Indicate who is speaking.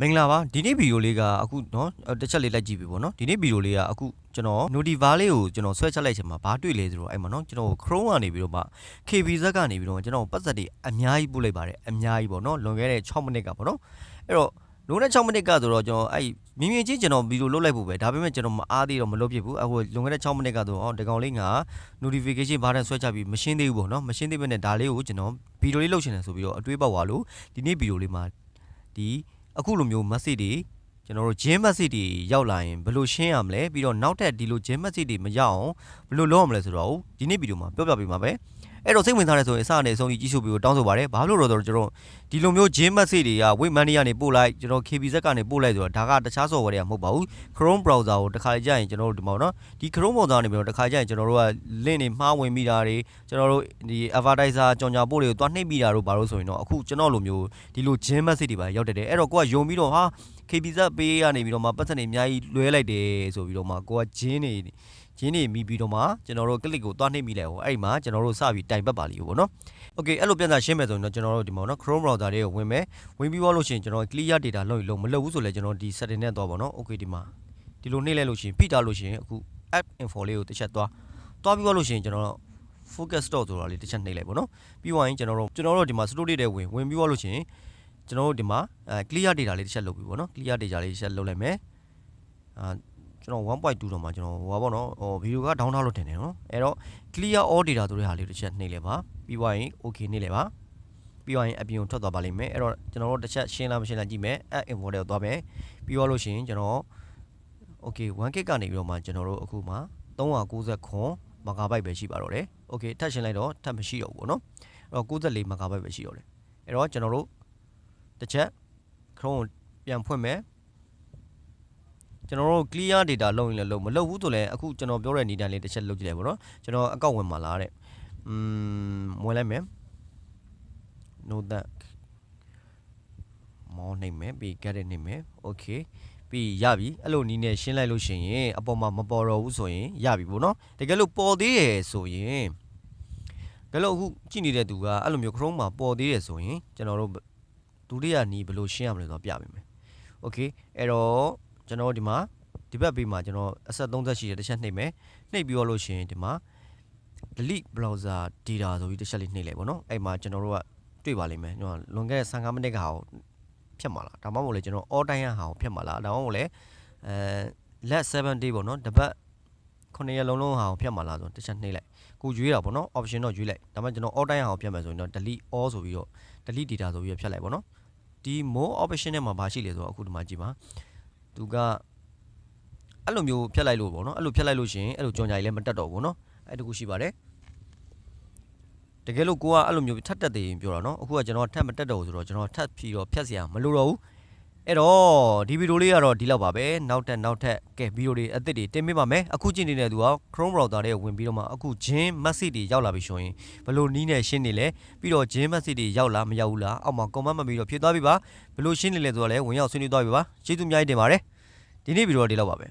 Speaker 1: မင်္ဂလာပါဒီနေ့ဗီဒီယိုလေးကအခုเนาะတစ်ချက်လေးလိုက်ကြည့်ပြီပေါ့เนาะဒီနေ့ဗီဒီယိုလေးကအခုကျွန်တော် Notivar လေးကိုကျွန်တော်ဆွဲချက်လိုက်ချင်မှာဘာတွေ့လဲဆိုတော့အဲ့မှာเนาะကျွန်တော် Chrome ကနေပြီးတော့မှ KBZ ကနေပြီးတော့ကျွန်တော်ပတ်သက်တွေအများကြီးပို့လိုက်ပါတယ်အများကြီးပေါ့เนาะလွန်ခဲ့တဲ့6မိနစ်ကပေါ့เนาะအဲ့တော့လွန်ခဲ့တဲ့6မိနစ်ကဆိုတော့ကျွန်တော်အဲ့မြင်မြင်ချင်းကျွန်တော်ဗီဒီယိုလုတ်လိုက်ဖို့ပဲဒါပေမဲ့ကျွန်တော်မအားသေးတော့မလုပ်ဖြစ်ဘူးအခုလွန်ခဲ့တဲ့6မိနစ်ကတော့အော်ဒီကောင်လေးငါ notification ဘာနဲ့ဆွဲချပြီးမရှင်းသေးဘူးပေါ့เนาะမရှင်းသေးဘဲနဲ့ဒါလေးကိုကျွန်တော်ဗီဒီယိုလေးလုပ်ချင်တယ်ဆိုပြီးတော့အတွေးပေါက်သွားလို့ဒီနေ့ဗီဒီယိုလေးမှာဒီ အခုလိုမျိုး message တွေ ကျွန်တော်တို့ gym message တွေရောက်လာရင်ဘယ်လိုရှင်းရမလဲပြီးတော့နောက်ထပ်ဒီလို gym message တွေမရောက်အောင်ဘယ်လိုလုပ်ရမလဲဆိုတော့ဒီနေ့ဗီဒီယိုမှာပြောပြပေးမှာပဲအဲ့တော့စိတ်ဝင်စားတဲ့ဆိုရင်အစအနေအဆုံးကြီးကြည့်ရှုပြီးတော့တောင်းဆိုပါရစေဘာလို့လဲဆိုတော့ကျွန်တော်ဒီလိုမျိုး gym message တွေက wait money ကနေပို့လိုက်ကျွန်တော် KBZ ကနေပို့လိုက်ဆိုတော့ဒါကတခြား software တွေကမဟုတ်ပါဘူး Chrome browser ကိုတစ်ခါကြာရင်ကျွန်တော်တို့ဒီမှာနော်ဒီ Chrome browser ကနေပြီးတော့တစ်ခါကြာရင်ကျွန်တော်တို့က link တွေမှားဝင်မိတာတွေကျွန်တော်တို့ဒီ advertiser ကြောင်ညာပို့တွေကိုတွားနှိပ်မိတာတို့ဘာလို့ဆိုရင်တော့အခုကျွန်တော်လိုမျိုးဒီလို gym message တွေပါရောက်တတ်တယ်အဲ့တော့ကိုကယုံပြီးတော့ဟာ KBZ ပေးရနေပြီးတော့မှပတ်စံတွေအများကြီးလွဲလိုက်တယ်ဆိုပြီးတော့မှကိုကဂျင်းနေဂျင်းနေမိပြီးတော့မှကျွန်တော်တို့ click ကိုတွားနှိပ်မိလိုက်ဟောအဲ့ဒီမှာကျွန်တော်တို့စပြီးတိုင်ပတ်ပါလိမ့်ဘောနော် Okay အဲ့လိုပြန်စာရှင်းမယ်ဆိုရင်တော့ကျွန်တော်တို့ဒီမှာနော် Chrome browser တွေကိုဝင်မယ်ဝင်ပြီးသွားလို့ရှိရင်ကျွန်တော် clear data လုပ်ရင်လုံးမလုပ်ဘူးဆိုလဲကျွန်တော်ဒီ setting နဲ့သွားပါတော့ Okay ဒီမှာဒီလိုနှိပ်လိုက်လို့ရှိရင်ဖိတာလို့ရှိရင်အခု app info လေးကိုတစ်ချက်သွားသွားပြီးသွားလို့ရှိရင်ကျွန်တော် focus store ဆိုတာလေးတစ်ချက်နှိပ်လိုက်ပါတော့ပြီးသွားရင်ကျွန်တော်တို့ကျွန်တော်တို့ဒီမှာ store တွေဝင်ဝင်ပြီးသွားလို့ရှိရင် ကျွန်တော်တို့ဒီမှာအဲ clear data လေးတစ်ချက်လုပ်ပြီးပေါ့နော် clear data လေးတစ်ချက်လုပ်လိုက်မယ်အာကျွန်တော်1.2တော့မှာကျွန်တော်ဟိုပါပေါ့နော်ဟိုဗီဒီယိုက down ထားလို့တင်တယ်နော်အဲ့တော့ clear all data ဆိုတဲ့ဟာလေးတစ်ချက်နှိပ်လိုက်ပါပြီးသွားရင် okay နှိပ်လိုက်ပါပြီးသွားရင်အပြင်ကိုထွက်သွားပါလိမ့်မယ်အဲ့တော့ကျွန်တော်တို့တစ်ချက်ရှင်းလားမရှင်းလားကြည့်မယ် app info တွေကိုသွားမယ်ပြီးသွားလို့ရှိရင်ကျွန်တော် okay 1 gig ကနေပြီးတော့မှကျွန်တော်တို့အခုမှ390 megabyte ပဲရှိပါတော့တယ် okay ထပ်ရှင်းလိုက်တော့ထပ်မရှိတော့ဘူးပေါ့နော်အဲ့တော့94 megabyte ပဲရှိတော့တယ်အဲ့တော့ကျွန်တော်တို့ တစ်ချက် Chrome ကိုပြန်ဖွင့်မယ်ကျွန်တော်တို့ clear data လုပ်ရင်လည်းလုပ်မလုပ်ဘူးဆိုလည်းအခုကျွန်တော်ပြောတဲ့နေတိုင်းလေးတစ်ချက်လုပ်ကြည့်လိုက်ပေါ့နော်ကျွန်တော်အကောင့်ဝင်မှာလားတဲ့อืมဝင်လိုက်မယ် no that မောင်းနေမယ်ပြီး get it နေမယ် okay ပြီးရပြီအဲ့လိုနီးနဲ့ရှင်းလိုက်လို့ရှိရင်အပေါ်မှာမပေါ်တော့ဘူးဆိုရင်ရပြီပေါ့နော်တကယ်လို့ပေါ်သေးတယ်ဆိုရင်တကယ်လို့အခုကြည့်နေတဲ့သူကအဲ့လိုမျိုး Chrome မှာပေါ်သေးတယ်ဆိုရင်ကျွန်တော်တို့ ဒုတိယနီးဘယ်လိုရှင်းရမလဲဆိုတော့ပြပေးမယ် okay အဲ့တော့ကျွန်တော်ဒီမှာဒီဘက်ဘေးမှာကျွန်တော်အဆက်30ရှိတယ်တစ်ချက်နှိပ်မယ်နှိပ်ပြီးတော့လို့ရှိရင်ဒီမှာ delete browser data ဆိုပြီးတစ်ချက်လေးနှိပ်လိုက်ပေါ့နော်အဲ့မှာကျွန်တော်တို့ကတွေ့ပါလိမ့်မယ်ကျွန်တော်လွန်ခဲ့တဲ့15မိနစ်ကဟာကိုဖြတ်မှာလားဒါမှမဟုတ်လေကျွန်တော် all time ဟာကိုဖြတ်မှာလားဒါမှမဟုတ်လေအဲ let 7 day ပေါ့နော်တစ်ပတ် 9ရက်လုံးလုံးဟာကိုဖြတ်မှာလားဆိုတော့တစ်ချက်နှိပ်လိုက်ကိုရွေးတာပေါ့နော် option တော့ရွေးလိုက်ဒါမှကျွန်တော် all time ဟာကိုဖြတ်မယ်ဆိုရင်တော့ delete all ဆိုပြီးတော့ delete data ဆိုပြီးတော့ဖြတ်လိုက်ပေါ့နော်ဒီ more option နဲ့မှာဘာရှိလဲဆိုတော့အခုဒီမှာကြည့်ပါသူကအဲ့လိုမျိုးဖြတ်လိုက်လို့ပေါ့နော်အဲ့လိုဖြတ်လိုက်လို့ရှင်အဲ့လိုကြောင်ကြိုင်လည်းမတက်တော့ဘူးနော်အဲ့တကူရှိပါတယ်တကယ်လို့ကိုကအဲ့လိုမျိုးထပ်တက်သေးရင်ပြောတာနော်အခုကကျွန်တော်ထပ်မတက်တော့ဘူးဆိုတော့ကျွန်တော်ထပ်ပြီးတော့ဖြတ်စရာမလိုတော့ဘူး အဲ့တော့ဒီဗီဒီယိုလေးကတော့ဒီလောက်ပါပဲနောက်ထပ်နောက်ထပ်ကဲဗီဒီယိုတွေအသစ်တွေတင်ပေးပါမယ်အခုကြည့်နေတဲ့သူက Chrome browser ထဲဝင်ပြီးတော့မှအခု Gin message တွေရောက်လာပြီဆိုရင်ဘယ်လိုနီးနဲ့ရှင်းနေလဲပြီးတော့ Gin message တွေရောက်လားမရောက်ဘူးလားအောက်မှာ comment မပြီးတော့ဖြည့်သွားပြီပါဘယ်လိုရှင်းနေလဲဆိုတော့လည်းဝင်ရောက်ဆွေးနွေးသွားပြီပါကျေးဇူးအများကြီးတင်ပါတယ်ဒီနေ့ဗီဒီယိုဒီလောက်ပါပဲ